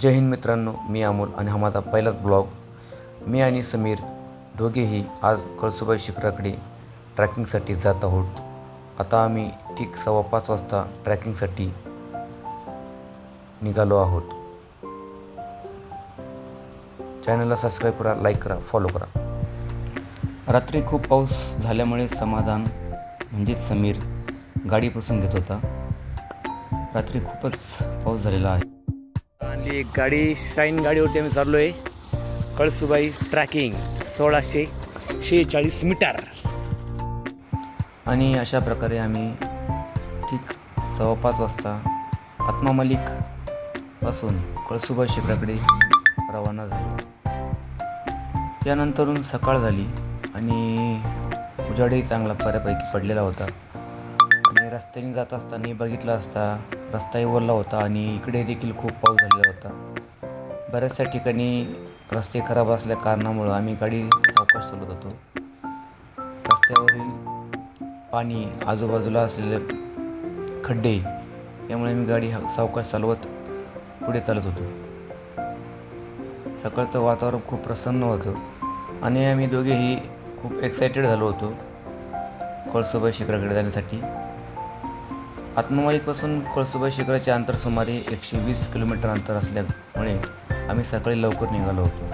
जय हिंद मित्रांनो मी अमोल आणि हा माझा पहिलाच ब्लॉग. मी आणि समीर दोघेही आज कळसुबाई शिखराकडे ट्रॅकिंगसाठी जात आहोत. आता आम्ही ठीक सव्वा पाच वाजता ट्रॅकिंगसाठी निघालो आहोत. चॅनलला सबस्क्राईब करा लाईक करा फॉलो करा. रात्री खूप पाऊस झाल्यामुळे समाधान म्हणजेच समीर गाडीपासून घेत होता. रात्री खूपच पाऊस झालेला आहे. एक गाडी शाईन गाडीवरती आम्ही चाललो आहे कळसुबाई ट्रॅकिंग सोळाशे शेहेचाळीस मीटर. आणि अशा प्रकारे आम्ही ठीक सव्वा पाच वाजता आत्मा मलिकपासून कळसुबाई शिखराकडे रवाना झालो. त्यानंतरून सकाळ झाली आणि उजाडही चांगला बऱ्यापैकी पडलेला होता. आणि रस्त्याने जात असताना बघितलं असता रस्ताही ओरला होता आणि इकडे देखील खूप पाऊस झालेला होता. बऱ्याचशा ठिकाणी रस्ते खराब असल्या कारणामुळं आम्ही गाडी सावकाश चालवत होतो. रस्त्यावरील पाणी आजूबाजूला असलेले खड्डे यामुळे मी गाडी हा- सावकाश चालवत पुढे चालत होतो. सकाळचं वातावरण खूप प्रसन्न होतं आणि आम्ही दोघेही खूप एक्सायटेड झालो होतो. कळसुबाई शिखराकडे जाण्यासाठी. आत्ममालिकपासून कळसुबाई शिखराचे अंतर सुमारे एकशे वीस किलोमीटर अंतर असल्यामुळे आम्ही सकाळी लवकर निघालो होतो.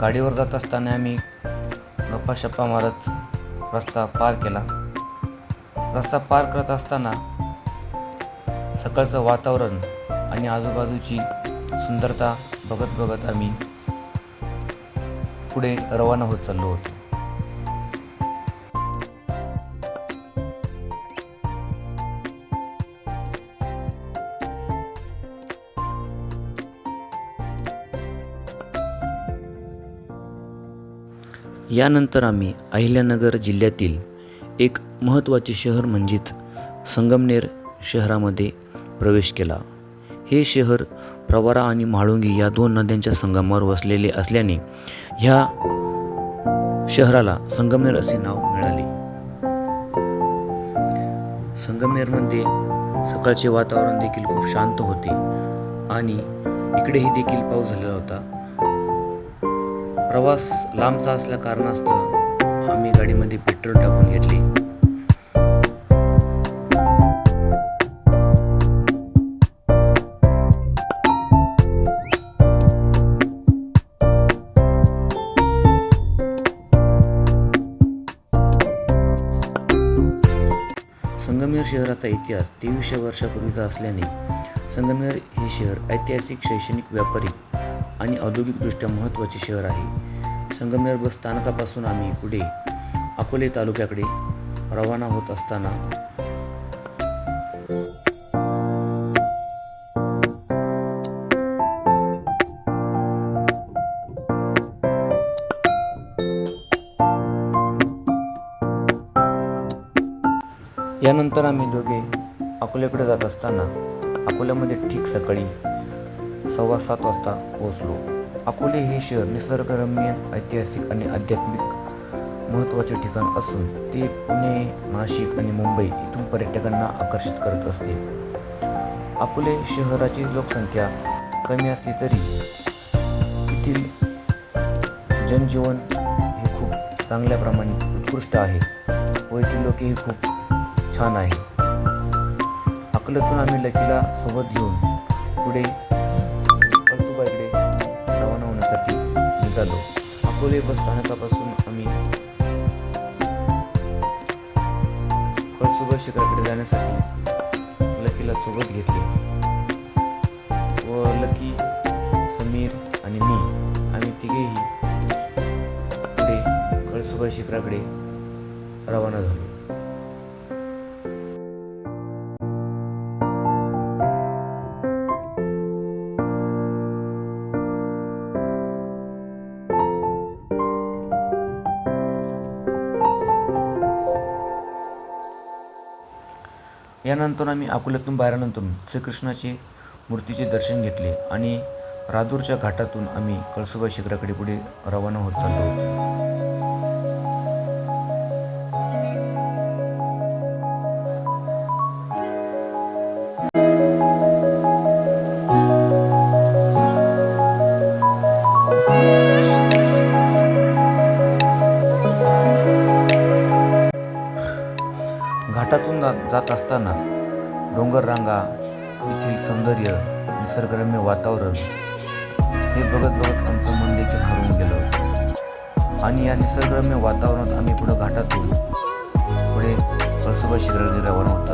गाडीवर जात असताना आम्ही गप्पाशप्पा मारत रस्ता पार केला. रस्ता पार करत असताना सकाळचं वातावरण आणि आजूबाजूची सुंदरता बघत बघत आम्ही पुढे रवाना होत चाललो होतो. यानंतर आम्ही अहिल्यानगर जिल्ह्यातील एक महत्त्वाचे शहर म्हणजेच संगमनेर शहरामध्ये प्रवेश केला. हे शहर प्रवारा आणि म्हाळुंगी या दोन नद्यांच्या संगमावर वसलेले असल्याने ह्या शहराला संगमनेर असे नाव मिळाले. संगमनेरमध्ये सकाळचे वातावरण देखील खूप शांत होते आणि इकडेही देखील पाऊस झालेला होता. प्रवास लांबचा असल्या कारणास्तव आम्ही गाडीमध्ये पेट्रोल टाकून घेतले. संगमनेर शहराचा इतिहास तेवीसशे वर्षापूर्वीचा असल्याने संगमनेर हे शहर ऐतिहासिक शैक्षणिक व्यापारी आणि औद्योगिकदृष्ट्या महत्त्वाचे शहर आहे. संगमनेर बस स्थानकापासून आम्ही पुढे अकोले तालुक्याकडे रवाना होत असताना यानंतर आम्ही दोघे अकोल्याकडे जात असताना अकोल्यामध्ये ठीक सकाळी सव्वा सात वाजता पोहोचलो. अकोले हे शहर निसर्गरम्य ऐतिहासिक आणि आध्यात्मिक महत्त्वाचे ठिकाण असून ते पुणे नाशिक आणि मुंबई इथून पर्यटकांना आकर्षित करत असते. अकोले शहराची लोकसंख्या कमी असली तरी येथील जनजीवन हे खूप चांगल्या प्रमाणे उत्कृष्ट आहे व येथील लोकही खूप छान आहे. अकोल्यातून आम्ही लकीला सोबत घेऊन पुढे निघालो अकोले बस स्थानकापासून आम्ही कळसुबा शिखराकडे जाण्यासाठी लकीला सोबत घेतले. व लकी समीर आणि मी आम्ही तिघेही पुढे कळसुबा शिखराकडे रवाना झालो. यानंतर आम्ही अकोल्यातून बाहेरनंतर श्रीकृष्णाची मूर्तीचे दर्शन घेतले आणि रादूरच्या घाटातून आम्ही कळसुबाई शिखराकडे पुढे रवाना होत चाललो. होतं हे बघत बघत आमचं मन देखील हरवून गेलं होतं. आणि या निसर्गरम्य वातावरणात आम्ही पुढं घाटातून पुढे कळसुबा शिरळ रवाना होत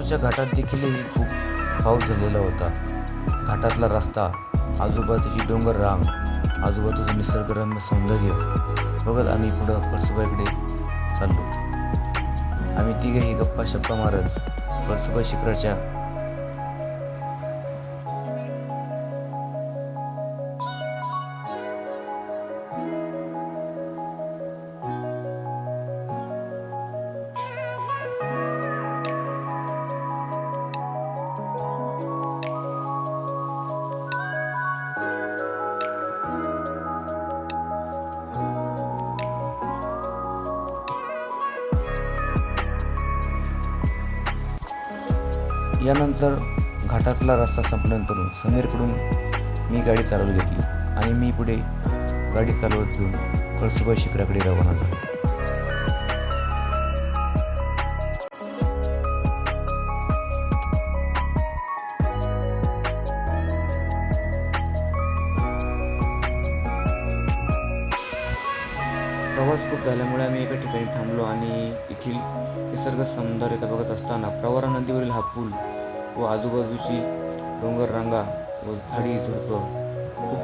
चाललो घाटात देखीलही खूप पाऊस झालेला होता. घाटातला रस्ता आजूबाजूची डोंगर रांग आजूबाजूचं निसर्गरम्य सौंदर्य बघत आम्ही पुढं परसुबाईकडे चाललो. आम्ही तिघेही गप्पा शप्पा मारत परसुबाई शिखराच्या यानंतर घाटातला रस्ता संपल्यानंतर समीरकडून मी गाडी चालवली घेतली आणि मी पुढे गाडी चालवत घेऊन कळसुबाई शिखराकडे रवाना झालो. प्रवास खूप झाल्यामुळे आम्ही एका ठिकाणी थांबलो आणि येथील निसर्ग सौंदर्यता बघत असताना प्रवरा नदीवरील हा पूल व आजूबाजूची डोंगर रांगा व झाडी झुडपं खूप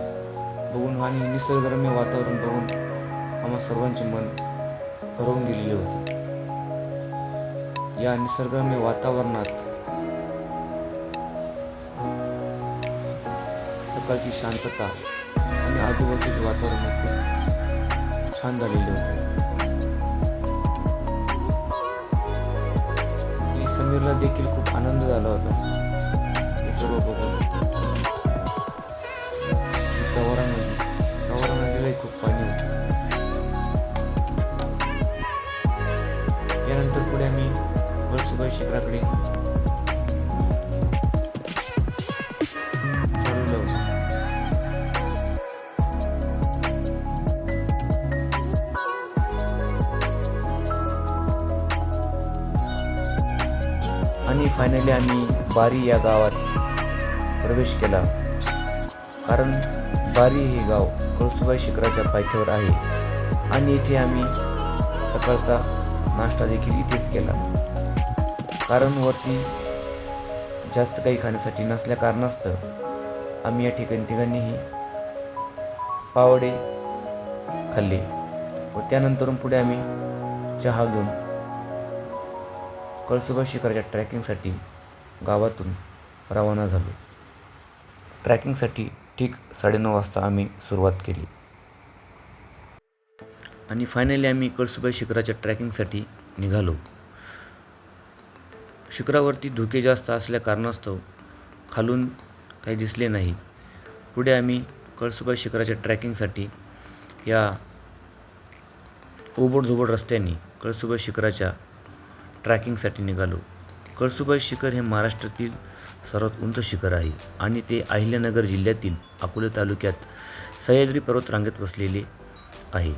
बघून आणि निसर्गरम्य वातावरण बघून आम्हा सर्वांचे मन हरवून गेलेले होते. या निसर्गरम्य वातावरणात सकाळची शांतता आणि आजूबाजूचे वातावरण खूप छान झालेले होते. आणि समीरला देखील खूप आनंद झाला होता. हे सर्व बघून कवरा नदी प्रवरा नदीलाही खूप पाणी होते. यानंतर पुढे आम्ही कळसुबाई शिखराकडे फायनली आम्ही बारी या गावात प्रवेश केला. कारण बारी हे गाव कळसुबाई शिखराच्या पायथ्यावर आहे आणि इथे आम्ही सकाळचा नाश्ता देखील इथेच केला. कारण वरती जास्त काही खाण्यासाठी नसल्या कारणास्तव आम्ही या ठिकाणी ठिकाणीही पावडे खाल्ले व त्यानंतरून पुढे आम्ही चहा घेऊन कळसुबा शिखराच्या ट्रॅकिंगसाठी गावातून रवाना झालो. ट्रॅकिंगसाठी ठीक साडेनऊ वाजता आम्ही सुरुवात केली. आणि फायनली आम्ही कळसुबा शिखराच्या ट्रॅकिंगसाठी निघालो. शिखरावरती धुके जास्त असल्या कारणास्तव खालून काही दिसले नाही. पुढे आम्ही कळसुबा शिखराच्या ट्रॅकिंगसाठी या ओबडधोबड रस्त्याने कळसुबा शिखराच्या ट्रॅकिंगसाठी निघालो. कळसुबाई शिखर हे महाराष्ट्रातील सर्वात उंच शिखर आहे आणि ते अहिल्यानगर जिल्ह्यातील अकोले तालुक्यात सह्याद्री पर्वत रांगेत वसलेले आहे.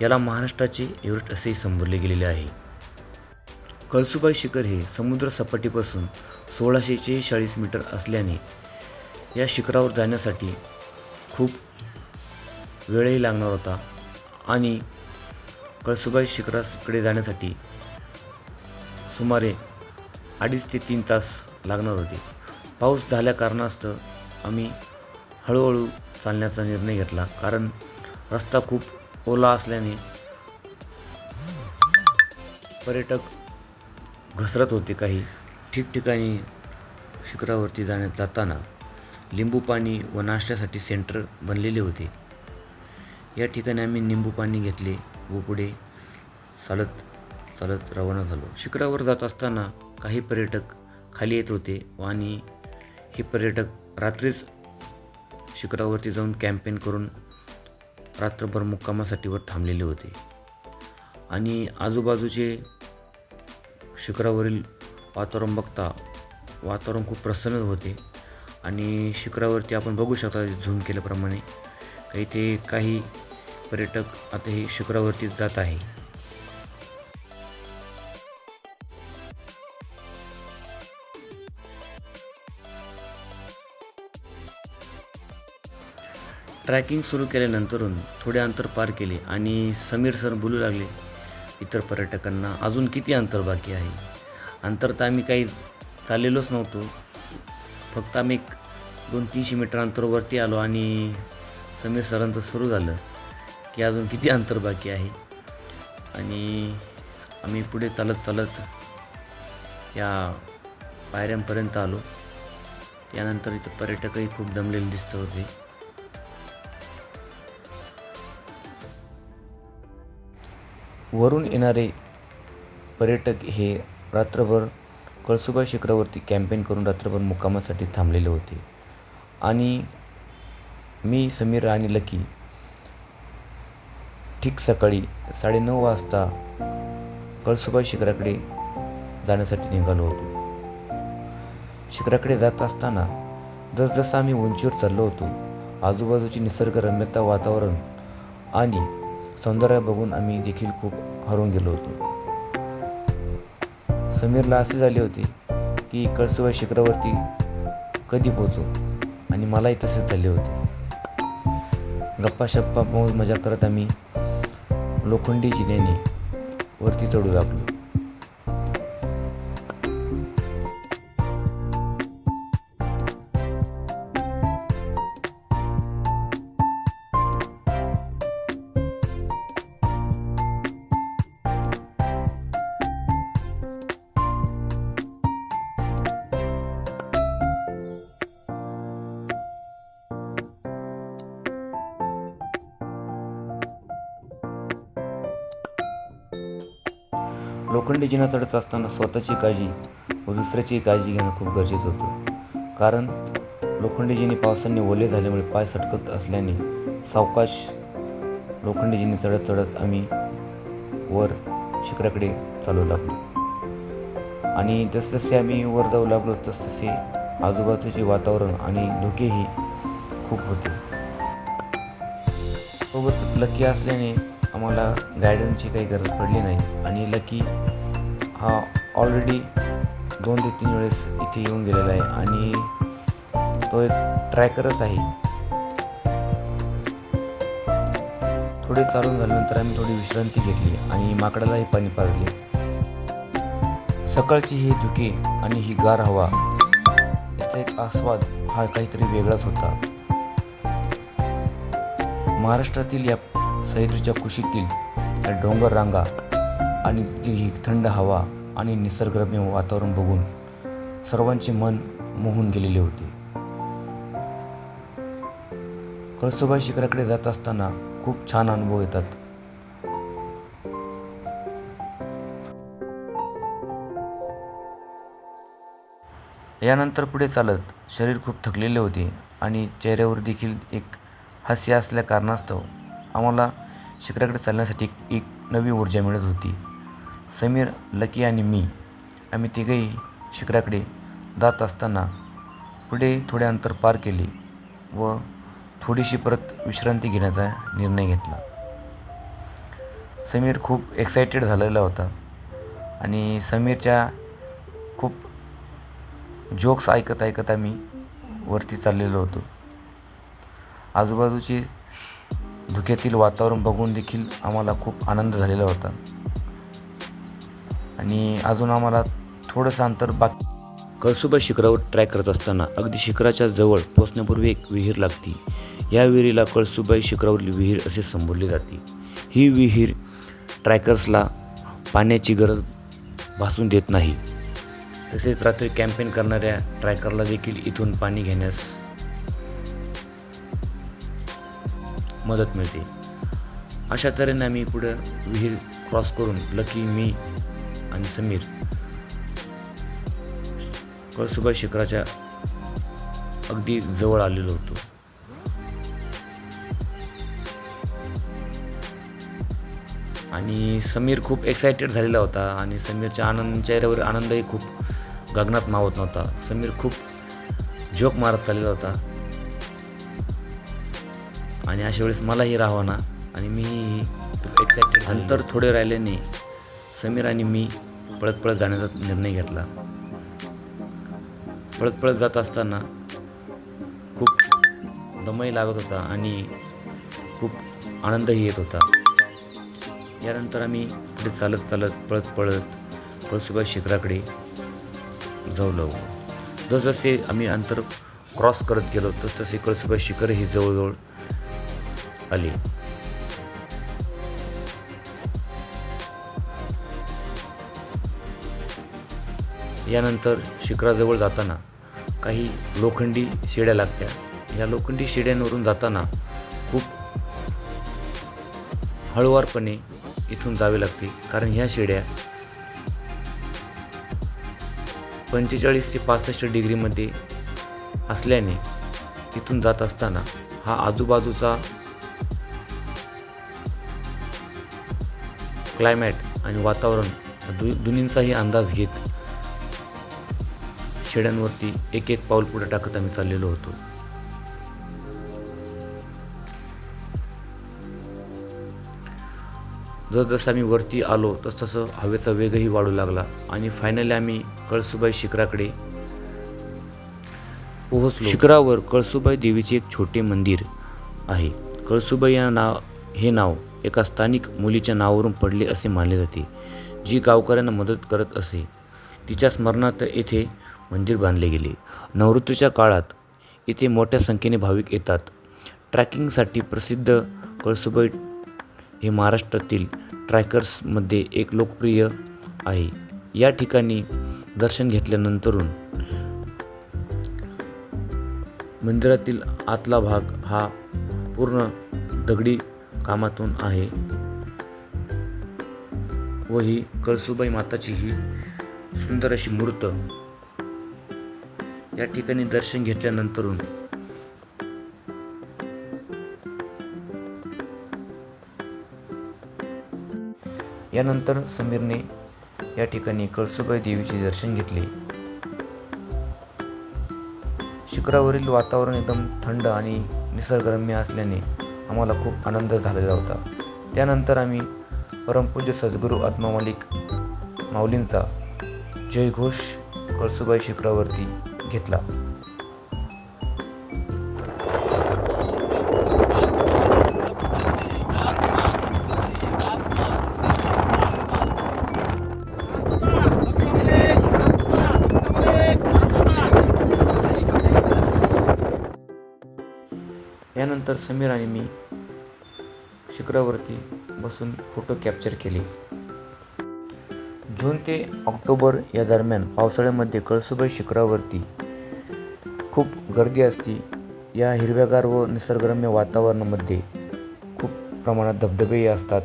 याला महाराष्ट्राचे एव्हरेस्ट असेही संबोधले गेलेले आहे. कळसुबाई शिखर हे समुद्र सपाटीपासून सोळाशे चाळीस मीटर असल्याने या शिखरावर जाण्यासाठी खूप वेळही लागणार होता आणि कळसुबाई शिखराकडे जाण्यासाठी सुमारे अडीच ते तीन तास लागणार होते. पाऊस झाल्या कारणास्तव आम्ही हळूहळू चालण्याचा निर्णय घेतला कारण रस्ता खूप ओला असल्याने पर्यटक घसरत होते काही ठिकठिकाणी शिखरावरती जाण्यात जाताना. लिंबू पाणी व नाश्त्यासाठी सेंटर बनलेले होते. या ठिकाणी आम्ही निंबू पाणी घेतले व पुढे चालत चालत रवाना झालो. शिखरावर जात असताना काही पर्यटक खाली येत होते व आणि हे पर्यटक रात्रीच शिखरावरती जाऊन कॅम्पेन करून रात्रभर मुक्कामासाठीवर थांबलेले होते. आणि आजूबाजूचे शिखरावरील वातावरण बघता वातावरण खूप प्रसन्न होते आणि शिखरावरती आपण बघू शकता झूम केल्याप्रमाणे. काही ते काही पर्यटक आता हे शिखरावरती जात आहे. ट्रॅकिंग सुरू केल्यानंतरून थोडे अंतर पार केले आणि समीर सर बोलू लागले इतर पर्यटकांना अजून किती अंतर बाकी आहे? अंतर तर आम्ही काही चाललेलोच नव्हतो. फक्त आम्ही एक दोन तीनशे मीटर अंतरावरती आलो आणि समीर सरांचं सुरू झालं की अजून किती अंतर बाकी आहे. आणि आम्ही पुढे चालत चालत या पायऱ्यांपर्यंत आलो. त्यानंतर इथं पर्यटकही खूप दमलेले दिसत होते. वरून येणारे पर्यटक हे रात्रभर कळसुबा शिखरावरती कॅम्पेन करून रात्रभर मुक्कामासाठी थांबलेले होते. आणि मी समीर आणि लकी ठीक सकाळी साडेनऊ वाजता कळसुबा शिखराकडे जाण्यासाठी निघालो होतो. शिखराकडे जात असताना जसजसं आम्ही उंचीवर चाललो होतो आजूबाजूची निसर्गरम्यता वातावरण आणि सौंदर्य बघून आम्ही देखील खूप हरवून गेलो होतो. समीरला असे झाले होते की कळसुबाई शिखरावरती कधी पोचू आणि मलाही तसेच झाले होते. गप्पा शप्पा मौज मजा करत आम्ही लोखंडी जिन्याने वरती चढू लागलो. लोखंडी जिना चढत असताना स्वतःची काळजी व दुसऱ्याची काळजी घेणं खूप गरजेचं होतं. कारण लोखंडीजीने पावसाने ओले झाल्यामुळे पाय सटकत असल्याने सावकाश लोखंडीजीने चढत चढत आम्ही वर शिखराकडे चालू लागलो. आणि जसजसे आम्ही वर जाऊ लागलो तसतसे आजूबाजूचे वातावरण आणि धोकेही खूप होते. सोबत लकी असल्याने आम्हाला गायडन्सची काही गरज पडली नाही. आणि लकी हा ऑलरेडी दोन ते तीन वेळेस इथे येऊन गेलेला आहे आणि तो एक ट्रॅकरच आहे. थोडे चालून झाल्यानंतर आम्ही थोडी विश्रांती घेतली आणि माकडालाही पाणी पाजले. सकाळची ही धुके आणि ही गार हवा याचा एक आस्वाद हा काहीतरी वेगळाच होता. महाराष्ट्रातील या सह्याद्रीच्या कुशीतील या डोंगर रांगा आणि ती थंड हवा आणि निसर्गरम्य वातावरण बघून सर्वांचे मन मोहून गेलेले होते. कळसोबा शिखराकडे जात असताना खूप छान अनुभव येतात. यानंतर पुढे चालत शरीर खूप थकलेले होते आणि चेहऱ्यावर देखील एक हास्य असल्या कारणास्तव आम्हाला शिखराकडे चालण्यासाठी एक नवी ऊर्जा मिळत होती. समीर लकी आणि मी आम्ही तिघेही शिखराकडे जात असताना पुढे थोडे अंतर पार केले व थोडीशी परत विश्रांती घेण्याचा निर्णय घेतला. समीर खूप एक्सायटेड झालेला होता आणि समीरच्या खूप जोक्स ऐकत ऐकत आम्ही वरती चाललेलो होतो. आजूबाजूचे धुक्यातील वातावरण बघून देखील आम्हाला खूप आनंद झालेला होता. आणि अजून आम्हाला थोडंसं अंतर बाकी कळसुबा शिखरावर ट्रॅक करत असताना अगदी शिखराच्या जवळ पोचण्यापूर्वी एक विहीर लागते. या विहिरीला कळसुबाई शिखरावरील विहीर असे संबोधले जाते. ही विहीर ट्रॅकर्सला पाण्याची गरज भासून देत नाही. तसेच रात्री कॅम्पेन करणाऱ्या ट्रॅकरला देखील इथून पाणी घेण्यास मदत मिळते. अशा तऱ्हेने आम्ही पुढं विहीर क्रॉस करून लकी मी आणि समीर. कळसुबाई शिखराच्या अगदी जवळ आलेलो होतो. आणि समीर खूप एक्सायटेड झालेला होता आणि समीरच्या आनंद चेहऱ्यावर आनंदही खूप गगनात मावत नव्हता. समीर खूप जोक मारत चाललेला होता. आणि अशा वेळेस मलाही राहावं ना. आणि मीही खूप एक्सायटेड नंतर थोडे राहिल्याने समीर आणि मी पळत पळत जाण्याचा निर्णय घेतला. पळत पळत जात असताना खूप दमही लागत होता आणि खूप आनंदही येत होता. यानंतर आम्ही पुढे चालत चालत पळत पळत कळसुबाई शिखराकडे जाऊ लागलो जसजसे आम्ही अंतर क्रॉस करत गेलो तसतसे कळसुबाई शिखर ही जवळजवळ आली. यानंतर शिखराजवळ जाताना काही लोखंडी शिड्या लागत्या. या लोखंडी शिड्यांवरून जाताना खूप हळुवारपणे इथून जावे लागते. कारण ह्या शिड्या पंचेचाळीस ते पासष्ट डिग्रीमध्ये असल्याने तिथून जात असताना हा आजूबाजूचा क्लायमॅट आणि वातावरण दु दुनींचाही अंदाज घेत शेड्यांवरती एक एक पाऊल पुढे टाकत आम्ही चाललेलो होतो. जसजसं आम्ही वरती आलो तसतसं हवेचा वेगही वाढू लागला आणि फायनली आम्ही कळसुबाई शिखराकडे पोहोचलो. शिखरावर कळसुबाई देवीचे एक छोटे मंदिर आहे. कळसुबाई या नाव हे नाव एका स्थानिक मुलीच्या नावावरून पडले असे मानले जाते जी गावकऱ्यांना मदत करत असे. तिच्या स्मरणार्थ येथे मंदिर बांधले गेले. नवरात्रीच्या काळात इथे मोठ्या संख्येने भाविक येतात. ट्रॅकिंगसाठी प्रसिद्ध कळसुबाई हे महाराष्ट्रातील ट्रॅकर्समध्ये एक लोकप्रिय आहे. या ठिकाणी दर्शन घेतल्यानंतरून मंदिरातील आतला भाग हा पूर्ण दगडी कामातून आहे. व ही कळसुबाई माताची ही सुंदर अशी मूर्त या ठिकाणी दर्शन घेतल्यानंतरून. यानंतर समीरने या ठिकाणी कळसुबाई देवीचे दर्शन घेतले. शिखरावरील वातावरण एकदम थंड आणि निसर्गरम्य असल्याने आम्हाला खूप आनंद झालेला होता. त्यानंतर आम्ही परमपूज्य सद्गुरू आत्मा मालिक माऊलींचा जयघोष कळसुबाई शिखरावरती घेतला. यानंतर समीर आणि मी शिखरावरती बसून फोटो कॅप्चर केले. जून ते ऑक्टोबर या दरम्यान पावसाळ्यामध्ये कळसुबाई शिखरावरती खूप गर्दी असते. या हिरव्यागार व निसर्गरम्य वातावरणामध्ये खूप प्रमाणात धबधबेही असतात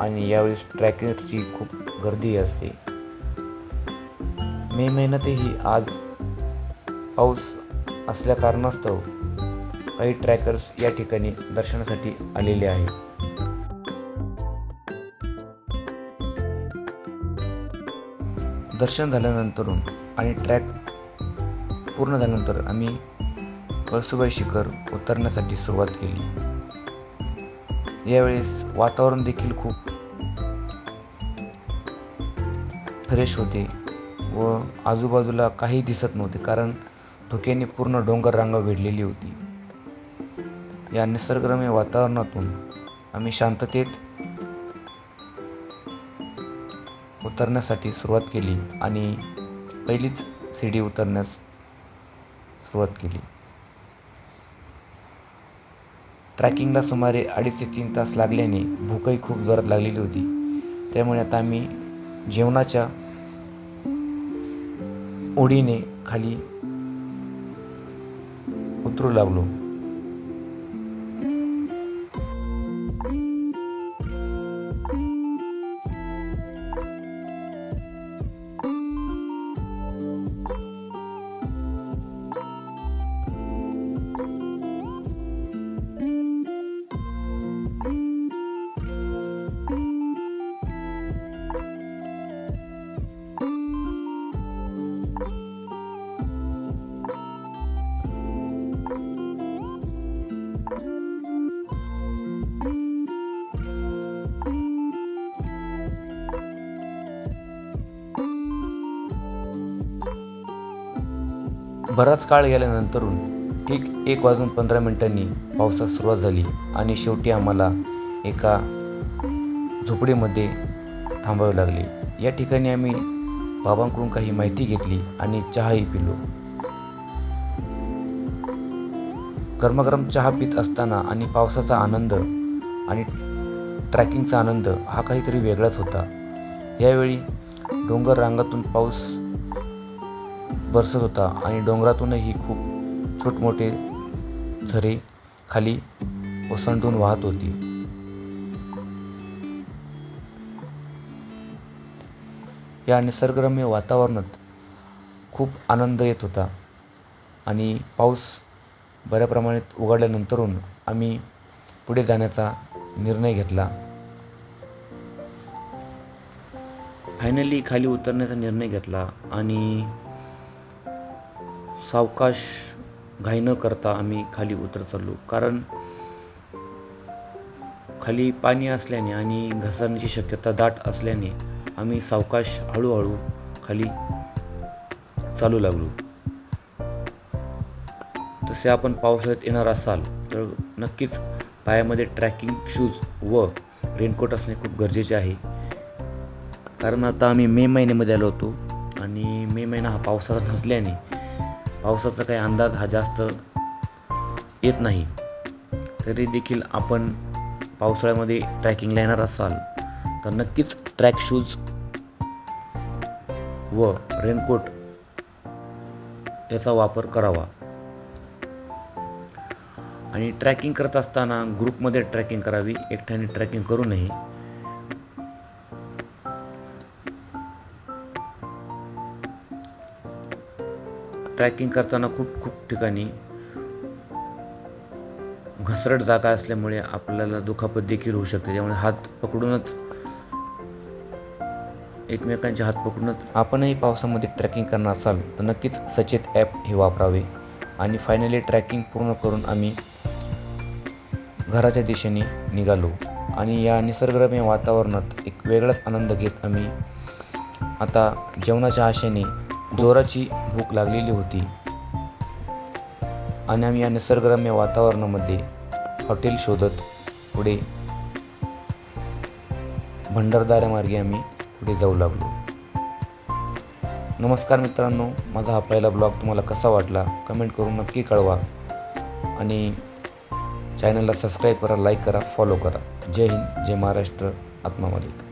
आणि यावेळेस ट्रॅकिंगची खूप गर्दीही असते. मे महिन्यातही आज पाऊस असल्या कारणास्तव काही ट्रॅकर्स या ठिकाणी दर्शनासाठी आलेले आहे दर्शन झाल्यानंतरून आणि ट्रॅक पूर्ण झाल्यानंतर आम्ही कळसुबाई शिखर उतरण्यासाठी सुरुवात केली. यावेळेस वातावरण देखील खूप फ्रेश होते व आजूबाजूला काही दिसत नव्हते कारण धुक्याने पूर्ण डोंगर रांग वेढलेली होती. या निसर्गरम्य वातावरणातून आम्ही शांततेत उतरण्यासाठी सुरुवात केली आणि पहिलीच सीडी उतरण्यास सुरुवात केली. ट्रॅकिंगला सुमारे अडीच ते तीन तास लागल्याने भूकही खूप जोरात लागलेली होती. त्यामुळे आता आम्ही जेवणाच्या ओढीने खाली उतरू लागलो. बराच काळ गेल्यानंतरून ठीक एक वाजून पंधरा मिनिटांनी पावसास सुरुवात झाली आणि शेवटी आम्हाला एका झोपडीमध्ये थांबावे लागले. या ठिकाणी आम्ही बाबांकडून काही माहिती घेतली आणि चहाही पिलो. गरमागरम चहा पित असताना आणि पावसाचा आनंद आणि ट्रॅकिंगचा आनंद हा काहीतरी वेगळाच होता. यावेळी डोंगर रांगातून पाऊस बरसत होता आणि डोंगरातूनही खूप छोटमोठे झरे खाली ओसंडून वाहत होती. या निसर्गरम्य वातावरणात खूप आनंद येत होता आणि पाऊस बऱ्या प्रमाणात उघडल्यानंतरून आम्ही पुढे जाण्याचा निर्णय घेतला. फायनली खाली उतरण्याचा निर्णय घेतला आणि सावकाश घाई न करता आम्ही खाली उतरत चाललो. कारण खाली पाणी असल्याने आणि घसरण्याची शक्यता दाट असल्याने आम्ही सावकाश हळूहळू खाली चालू लागलो. तसे आपण पावसाळ्यात येणार असाल तर नक्कीच पायामध्ये ट्रॅकिंग शूज व रेनकोट असणे खूप गरजेचे आहे. कारण आता आम्ही मे महिन्यामध्ये आलो होतो आणि मे महिना हा पावसाचा नसल्याने पावसाचा काही अंदाज हा जास्त येत नाही. तरी देखील आपण पावसाळ्यामध्ये ट्रॅकिंगला येणार असाल तर नक्कीच ट्रॅक शूज व रेनकोट याचा वापर करावा. आणि ट्रॅकिंग करत असताना ग्रुपमध्ये ट्रॅकिंग करावी. एकट्याने ट्रॅकिंग करू नये. ट्रॅकिंग करताना खूप खूप ठिकाणी घसरट जागा असल्यामुळे आपल्याला दुखापत देखील होऊ शकते. त्यामुळे हात पकडूनच एकमेकांचे हात पकडूनच आपणही पावसामध्ये ट्रॅकिंग करणार असाल तर नक्कीच सचेत ॲप हे वापरावे. आणि फायनली ट्रॅकिंग पूर्ण करून आम्ही घराच्या दिशेने निघालो. आणि या निसर्गरम्य वातावरणात एक वेगळाच आनंद घेत आम्ही आता जेवणाच्या आशेने जोराची भूक लागलेली होती. आणि आम्ही या निसर्गरम्य वातावरणामध्ये हॉटेल शोधत पुढे. भंडारदाऱ्यामार्गे आम्ही पुढे जाऊ लागलो. नमस्कार मित्रांनो माझा हा पहिला ब्लॉग तुम्हाला कसा वाटला कमेंट करून नक्की कळवा. आणि चॅनलला सबस्क्राईब करा लाईक करा फॉलो करा. जय हिंद जय महाराष्ट्र आत्मा मालिक.